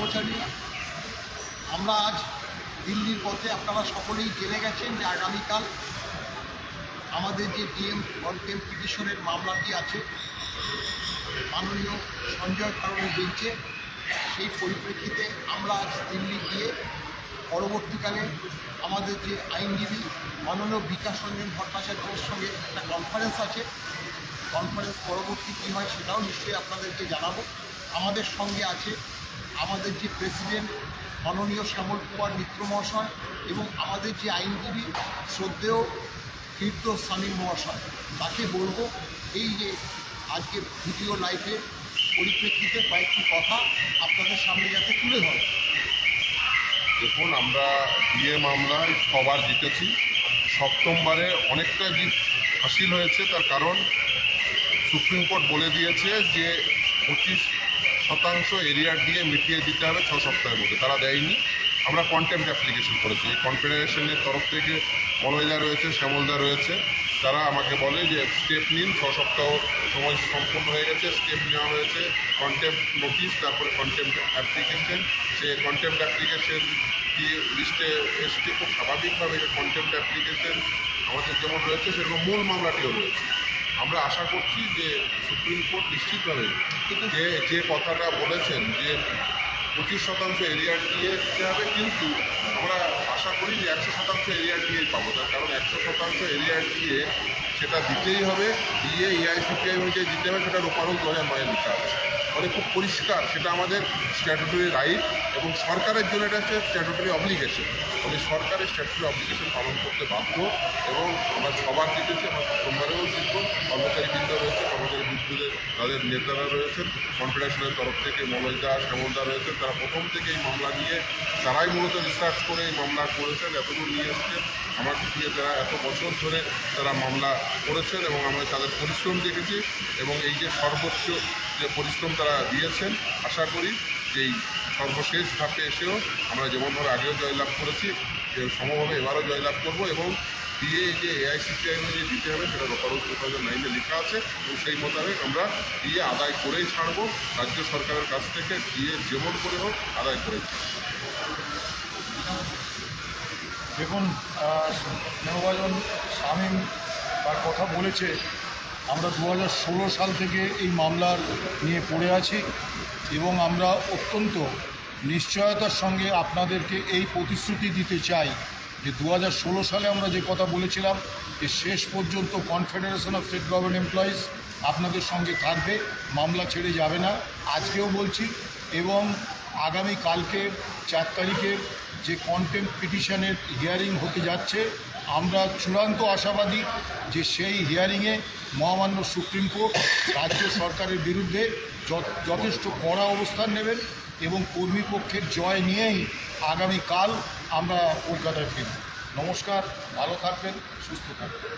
কর্মচারী। আমরা আজ দিল্লির পথে আপনারা সকলেই জেনে গেছেন যে আগামীকাল আমাদের যে ডিএম কন্টেম পিটিশনের মামলাটি আছে, মাননীয় সঞ্জয় কারণের বেঞ্চে সেই পরিপ্রেক্ষিতে আমরা আজ দিল্লি গিয়ে পরবর্তীকালে আমাদের যে আইনজীবী মাননীয় বিকাশ রঞ্জন ভট্টাচার্যের সঙ্গে একটা কনফারেন্স আছে। কনফারেন্স পরবর্তী কী হয় সেটাও নিশ্চয়ই আপনাদেরকে জানাব। আমাদের সঙ্গে আছে আমাদের যে প্রেসিডেন্ট, মাননীয় শ্যামল কুমার মিত্র মহাশয় এবং আমাদের যে আইনজীবী, শ্রদ্ধেয় তীর্থ সামিম মহাশয়, তাকে বলব এই যে আজকে ভিডিও লাইভে পরিপ্রেক্ষিতে কয়েকটি কথা আপনাদের সামনে যাতে তুলে ধরে। দেখুন, আমরা বিয়ে মামলায় ছবার জিতেছি। সপ্তমবারে অনেকটা জিত হাসিল হয়েছে, তার কারণ সুপ্রিম কোর্ট বলে দিয়েছে যে পঁচিশ শতাংশ এরিয়া দিয়ে মিটিয়ে দিতে হবে ছ সপ্তাহের মধ্যে। তারা দেয়নি। আমরা কন্টেম্প অ্যাপ্লিকেশন করেছি। এই কনফেডারেশনের তরফ থেকে মনোজা রয়েছে, শ্যামলদা রয়েছে। তারা আমাকে বলে যে স্টেপ নিন, ছ সপ্তাহ সময় সম্পূর্ণ হয়ে গেছে স্টেপ নেওয়া হয়েছে কন্টেম্প নোটিশ তারপরে কন্টেম্প অ্যাপ্লিকেশন সে কন্টেম্প অ্যাপ্লিকেশন কি লিস্টে এসছে। খুব স্বাভাবিকভাবে কন্টেম্প অ্যাপ্লিকেশন আমাদের যেমন রয়েছে, সেরকম মূল মামলাটিও রয়েছে। আমরা আশা করছি যে সুপ্রিম কোর্ট নিশ্চিতভাবে যে যে কথাটা বলেছেন যে পঁচিশ শতাংশ এরিয়া দিয়ে দিতে হবে কিন্তু আমরা আশা করি যে একশো শতাংশ এরিয়া দিয়েই পাবো তার কারণ একশো শতাংশ এরিয়া দিয়ে সেটা দিতেই হবে। দিয়ে এআইসিপিআই অনুযায়ী দিতে হবে সেটা রূপারণ দু হাজার নয় লেখা আছে মানে খুব পরিষ্কার সেটা আমাদের স্ট্যাটুটরি রাইট এবং সরকারের জন্য এটা হচ্ছে স্ট্যাটুটরি অব্লিগেশন আমি সরকারের স্ট্যাটুটরি অব্লিগেশন পালন করতে বাধ্য এবং আমরা সবার জিতেছি আমার তাদের নেতারা রয়েছেন কনফেডারেশনের তরফ থেকে মনোজদা শ্যামলদা রয়েছেন, তারা প্রথম থেকে এই মামলা নিয়ে, তারাই মূলত রিসার্চ করে এই মামলা করেছেন, এতদূর নিয়ে এসছেন। আমার দিয়ে তারা এত বছর ধরে তারা মামলা করেছেন এবং আমরা তাদের পরিশ্রম দেখেছি এবং এই যে সর্বোচ্চ যে পরিশ্রম তারা দিয়েছেন, আশা করি যে এই সর্বশেষ ধাপে এসেও আমরা যেমনভাবে আগেও জয়লাভ করেছি সমভাবে এবারও জয়লাভ করব এবং দিয়ে যে এআইসিপিআই যে দিতে হবে সেটা রোপারোজ টু থাউজেন্ড লেখা আছে এবং সেই মোতাবেক আমরা দিয়ে আদায় করেই ছাড়বো রাজ্য সরকারের কাছ থেকে দিয়ে যেমন করে হোক আদায় ছাড়বো। দেখুন স্নেহভাজন শামীম তার কথা বলেছে, আমরা দু সাল থেকে এই মামলার নিয়ে পড়ে আছি এবং আমরা অত্যন্ত নিশ্চয়তার সঙ্গে আপনাদেরকে এই প্রতিশ্রুতি দিতে চাই যে দু সালে আমরা যে কথা বলেছিলাম যে শেষ পর্যন্ত confederation of state government employees আপনাদের সঙ্গে থাকবে, মামলা ছেড়ে যাবে না। আজকেও বলছি, এবং আগামী কালকে চার তারিখে যে কন্টেম্প পিটিশনের হিয়ারিং হতে যাচ্ছে, আমরা চূড়ান্ত আশাবাদী যে সেই হিয়ারিংয়ে মহামান্য সুপ্রিম কোর্ট, রাজ্য সরকারের বিরুদ্ধে যথেষ্ট কড়া অবস্থান নেবেন এবং কর্মীপক্ষের জয় নিয়েই আগামীকাল আমরা কলকাতায় ফিরব। নমস্কার ভালো থাকবেন সুস্থ থাকবেন।